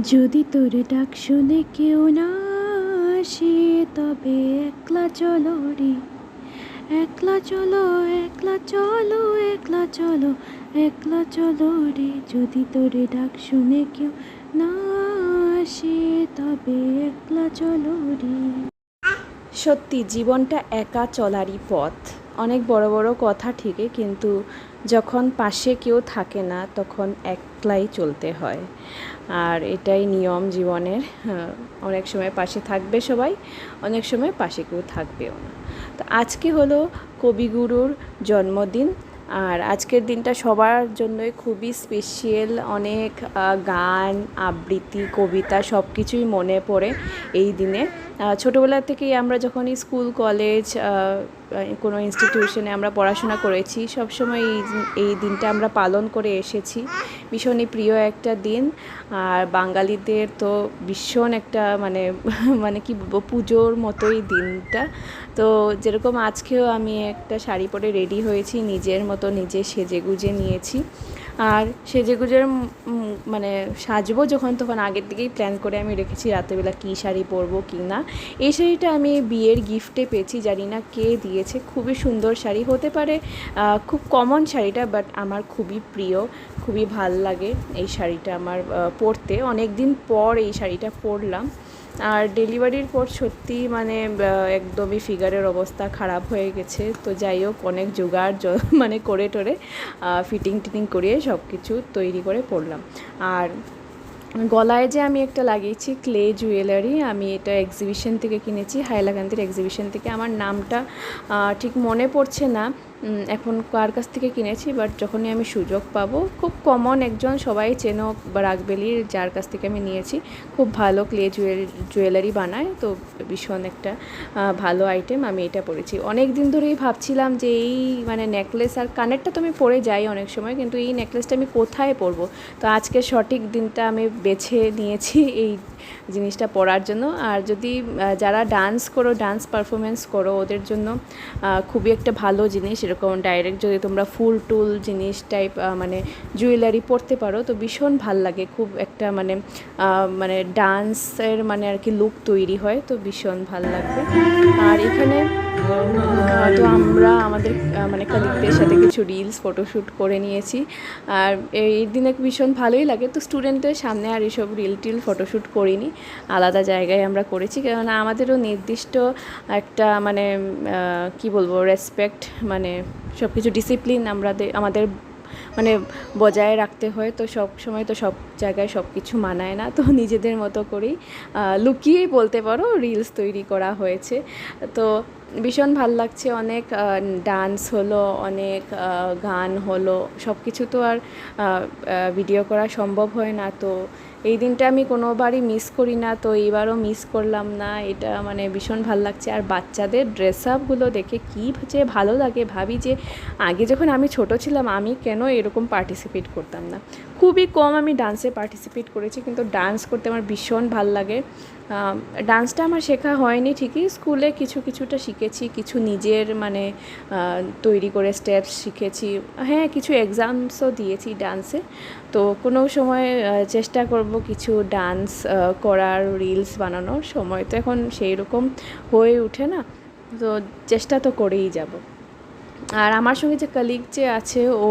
যদি তোরে ডাক শুনে কেউ না আসে, তবে একলা চলো রে। একলা চলো একলা চলো একলা চলো একলা চলো রে। যদি তোরে ডাক শুনে কেউ না আসে, তবে একলা চলো রে। সত্যি, জীবনটা একা চলারই পথ। অনেক বড় বড় কথা ঠিকই, কিন্তু যখন পাশে কেউ থাকে না, তখন একলাই চলতে হয়। আর এটাই নিয়ম জীবনের। অনেক সময় পাশে থাকবে সবাই, অনেক সময় পাশে কেউ থাকবেও না। তো আজকে হলো কবিগুরুর জন্মদিন। আর আজকের দিনটা সবার জন্যই খুবই স্পেশিয়াল অনেক গান, আবৃত্তি, কবিতা সব কিছুই মনে পড়ে এই দিনে। ছোটোবেলা থেকেই আমরা যখনই স্কুল কলেজ কোনো ইনস্টিটিউশনে আমরা পড়াশোনা করেছি, সবসময় এই এই দিনটা আমরা পালন করে এসেছি। ভীষণই প্রিয় একটা দিন। আর বাঙালিদের তো ভীষণ একটা মানে মানে কি বলব, পুজোর মতোই দিনটা। তো যেরকম আজকেও আমি একটা শাড়ি পরে রেডি হয়েছি, নিজের মতো নিজে সেজে গুজে নিয়েছি। আর সেজে গুজের মানে সাজবো যখন, তখন আগের থেকেই প্ল্যান করে আমি রেখেছি রাতেরবেলা কী শাড়ি পরবো কি না। এই শাড়িটা আমি বিয়ের গিফটে পেয়েছি, জানি না কে দিয়েছে। খুবই সুন্দর শাড়ি, হতে পারে খুব কমন শাড়িটা বাট আমার খুবই প্রিয়, খুবই ভালো লাগে এই শাড়িটা আমার পরতে। অনেক দিন পর এই শাড়িটা পরলাম। আর ডেলিভারির পর সত্যি মানে একদমই ফিগারের অবস্থা খারাপ হয়ে গেছে। তো যাই হোক, অনেক জোগাড় মানে করে টোরে ফিটিং টিটিং করিয়ে সব কিছু তৈরি করে পরলাম। আর গলায় যে আমি একটা লাগিয়েছি ক্লে জুয়েলারি আমি এটা এক্সিবিশন থেকে কিনেছি, হাইলাকান্দির এক্সিবিশন থেকে। আমার নামটা ঠিক মনে পড়ছে না। এখন কার কাছ থেকে কিনেছি বাট যখনই আমি সুযোগ পাবো, খুব কমন একজন সবাই চেনো রাগবেলির যার কাছ থেকে আমি নিয়েছি। খুব ভালো ক্লে জুয়েল জুয়েলারি বানায়, তো ভীষণ একটা ভালো আইটেম আমি এটা পরেছি। অনেক দিন ধরেই ভাবছিলাম যে এই মানে নেকলেস আর কানেরটা তো আমি পরে যাই অনেক সময়, কিন্তু এই নেকলেসটা আমি কোথায় পরবো? তো আজকে সঠিক দিনটা আমি বেছে নিয়েছি এই জিনিসটা পরার জন্য। আর যদি যারা ডান্স করো ডান্স পারফরমেন্স করো, ওদের জন্য খুবই একটা ভালো জিনিস। এরকম ডাইরেক্ট যদি তোমরা ফুল টুল জিনিস টাইপ মানে জুয়েলারি পরতে পারো, তো ভীষণ ভালো লাগে। খুব একটা মানে মানে ডান্সের মানে আর কি লুক তৈরি হয়, তো ভীষণ ভালো লাগবে। আর এখানে তো আমরা আমাদের মানে কলিগদের সাথে কিছু রিলস ফটোশ্যুট করে নিয়েছি। আর এই দিনে ভীষণ ভালোই লাগে। তো স্টুডেন্টদের সামনে আর এসব রিল টিল ফটোশ্যুট করিনি। আলাদা জায়গায় আমরা করেছি। কেননা আমাদেরও নির্দিষ্ট একটা মানে কি বলব রেসপেক্ট মানে সব কিছু ডিসিপ্লিন আমরা আমাদের মানে বজায় রাখতে হয়। তো সব সময় তো সব জায়গায় সব কিছু মানায় না। তো নিজেদের মতো করেই লুকিয়েই বলতে পারো রিলস তৈরি করা হয়েছে। তো ভীষণ ভালো লাগছে, অনেক ডান্স হলো, অনেক গান হলো সব কিছু তো আর ভিডিও করা সম্ভব হয় না। তো এই দিনটা আমি কোনোবারই মিস করি না, তো এইবারও মিস করলাম না, এটা মানে ভীষণ ভালো লাগছে। আর বাচ্চাদের ড্রেস আপগুলো দেখে কী যে ভালো লাগে, ভাবি যে আগে যখন আমি ছোট ছিলাম, আমি কেন এরকম পার্টিসিপেট করতাম না? খুবই কম আমি ডান্সে পার্টিসিপেট করেছি, কিন্তু ডান্স করতে আমার ভীষণ ভালো লাগে। ডান্সটা আমার শেখা হয়নি ঠিকই স্কুলে কিছু কিছুটা শিখেছি, কিছু নিজের মানে তৈরি করে স্টেপস শিখেছি। হ্যাঁ কিছু এক্সামসও দিয়েছি ডান্সে তো কোনো সময় চেষ্টা করব কিছু ডান্স করার রিলস বানানোর। সময় তো এখন সেই রকম হয়ে ওঠে না, তো চেষ্টা তো করেই যাব। আর আমার সঙ্গে যে কালিগ যে আছে, ও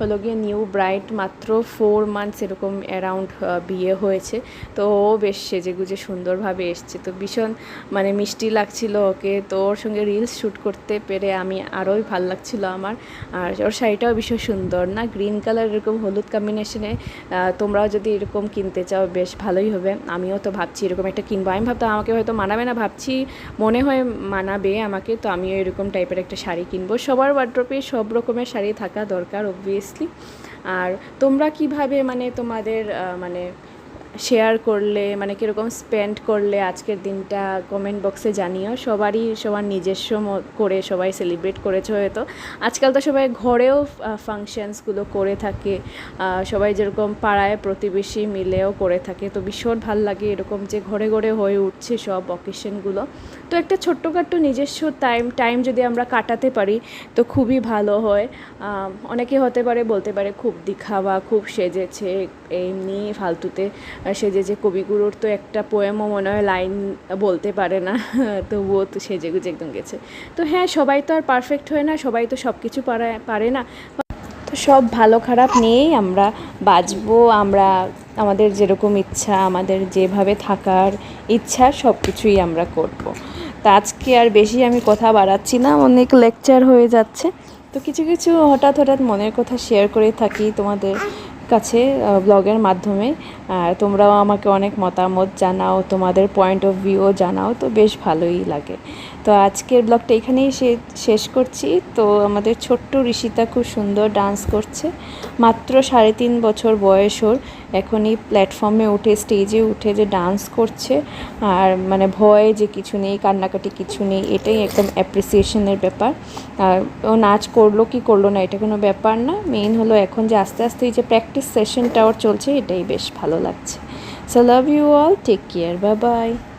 হলো গিয়ে নিউ ব্রাইট মাত্র ফোর মান্থস এরকম অ্যারাউন্ড বিয়ে হয়েছে। তো ও বেশ সেজে গুজে সুন্দরভাবে এসছে। তো ভীষণ মানে মিষ্টি লাগছিল ওকে। তো ওর সঙ্গে রিলস শ্যুট করতে পেরে আমি আরোই ভালো লাগছিল আমার। আর ওর শাড়িটাও ভীষণ সুন্দর না? গ্রিন কালার এরকম হলুদ কম্বিনেশনে তোমরাও যদি এরকম কিনতে চাও, বেশ ভালোই হবে। আমিও তো ভাবছি এরকম একটা কিনবো। আমি ভাবতাম আমাকে হয়তো মানাবে না, ভাবছি মনে হয় মানাবে আমাকে। তো আমিও এরকম টাইপের একটা শাড়ি কিনবো। সবার ওয়ার্ড্রপে সব রকমের শাড়ি থাকা দরকার অবভিয়াসলি আর তোমরা কীভাবে মানে তোমাদের মানে শেয়ার করলে মানে কীরকম স্পেন্ড করলে আজকের দিনটা কমেন্ট বক্সে জানিও। সবারই, সবার নিজস্ব করে সবাই সেলিব্রেট করেছে হয়তো। আজকাল তো সবাই ঘরেও ফাংশনসগুলো করে থাকে। সবাই যেরকম পাড়ায় প্রতিবেশী মিলেও করে থাকে। তো ভীষণ ভালো লাগে এরকম যে ঘরে ঘরে হয়ে উঠছে সব অকেশনগুলো তো একটা ছোট্টখাট্ট নিজস্ব টাইম টাইম যদি আমরা কাটাতে পারি, তো খুবই ভালো হয়। অনেকে হতে পারে, বলতে পারে খুব দিখাওয়া, খুব সেজেছে, এমনি ফালতুতে। সেজে যে কবিগুরুর তো একটা পোয়েমও মনে হয় লাইন বলতে পারে না, তবুও তো সেজে গুজে একদম গেছে। তো হ্যাঁ সবাই তো আর পারফেক্ট হয় না, সবাই তো সব কিছু পারে না। তো সব ভালো খারাপ নিয়েই আমরা বাঁচবো, আমরা আমাদের যেরকম ইচ্ছা, আমাদের যেভাবে থাকার ইচ্ছা সব কিছুই আমরা করব। তা আজকে আর বেশি আমি কথা বাড়াচ্ছি না, অনেক লেকচার হয়ে যাচ্ছে। তো কিছু কিছু হঠাৎ হঠাৎ মনের কথা শেয়ার করে থাকি তোমাদের। কাছে ব্লগের মাধ্যমে। তোমরাও আমাকে অনেক মতামত জানাও, তোমাদের পয়েন্ট অফ ভিউও জানাও, তো বেশ ভালোই লাগে। তো আজকের ব্লগটা এখানেই শেষ করছি। তো আমাদের ছোট্ট ঋষিতা খুব সুন্দর ডান্স করছে। মাত্র সাড়ে তিন বছর বয়স ওর। এখনই প্ল্যাটফর্মে উঠে স্টেজে উঠে যে ডান্স করছে। আর মানে ভয় যে কিছু নেই, কান্নাকাটি কিছু নেই, এটাই একদম অ্যাপ্রিসিয়েশনের ব্যাপার। আর ও নাচ করল কি করল না, এটা কোনো ব্যাপার না। মেইন হলো এখন যে আস্তে আস্তে এই যে প্র্যাকটিস সেশনটা ওর চলছে, এটাই বেশ ভালো লাগছে। So love you all take care Babai bye